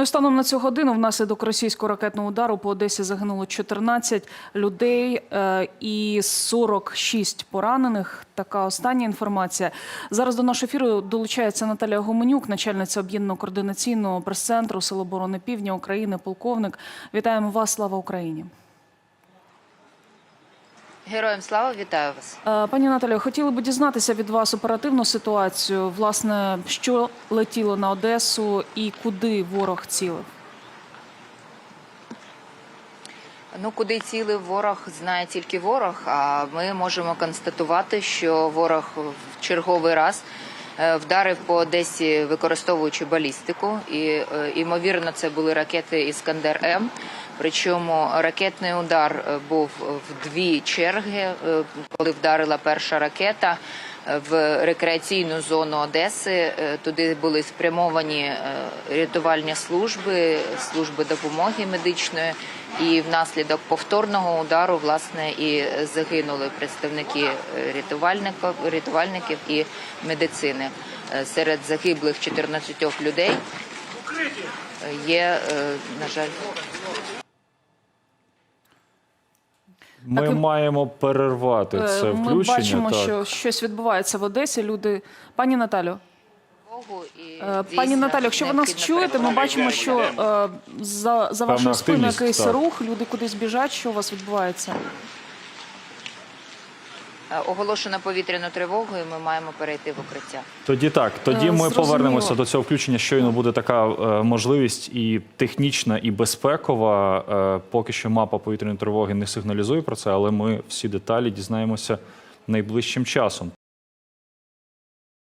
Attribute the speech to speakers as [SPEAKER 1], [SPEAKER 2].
[SPEAKER 1] Ну станом на цю годину внаслідок російського ракетного удару по Одесі загинуло 14 людей е, і 46 поранених. Така остання інформація. Зараз до нашого ефіру долучається Наталія Гоменюк, начальниця об'єднаного координаційного прес-центру Сил оборони Півдня України, полковник. Вітаємо вас! Слава Україні!
[SPEAKER 2] Героям слава, вітаю вас.
[SPEAKER 1] Е, Пані Наталію, хотіли б дізнатися від вас оперативну ситуацію. Власне, що летіло на Одесу і куди ворог цілив?
[SPEAKER 2] Ну, куди цілив ворог, знає тільки ворог. А ми можемо констатувати, що ворог в черговий раз вдарив по Одесі, використовуючи балістику. І е, ймовірно, це були ракети Іскандер М. Причому ракетний удар е, був в дві черги, е, коли вдарила перша ракета. В рекреаційну зону Одеси Е, туди були спрямовані е, рятувальні служби, служби допомоги медичної, і внаслідок повторного удару власне і загинули представники е, рятувальників, рятувальників і медицини. Е, Серед загиблих 14 людей е, є, на жаль,
[SPEAKER 3] Ми
[SPEAKER 1] Так,
[SPEAKER 3] маємо перервати це
[SPEAKER 1] Ми
[SPEAKER 3] включення.
[SPEAKER 1] бачимо,
[SPEAKER 3] так.
[SPEAKER 1] що щось відбувається в Одесі. Люди, пані Наталю,
[SPEAKER 2] Богу і
[SPEAKER 1] е, пані Наталю, якщо ви нас чуєте, ми бачимо, що е, за, за вашою спиною якийсь
[SPEAKER 3] так.
[SPEAKER 1] рух, люди кудись біжать. Що у вас відбувається?
[SPEAKER 2] Е, Оголошено повітряну тривогу, і ми маємо перейти в укриття.
[SPEAKER 3] Тоді так, тоді ми
[SPEAKER 1] зрозуміло.
[SPEAKER 3] повернемося до цього включення. Щойно буде така е, можливість і технічна, і безпекова. Е, поки що мапа повітряної тривоги не сигналізує про це, але ми всі деталі дізнаємося найближчим часом.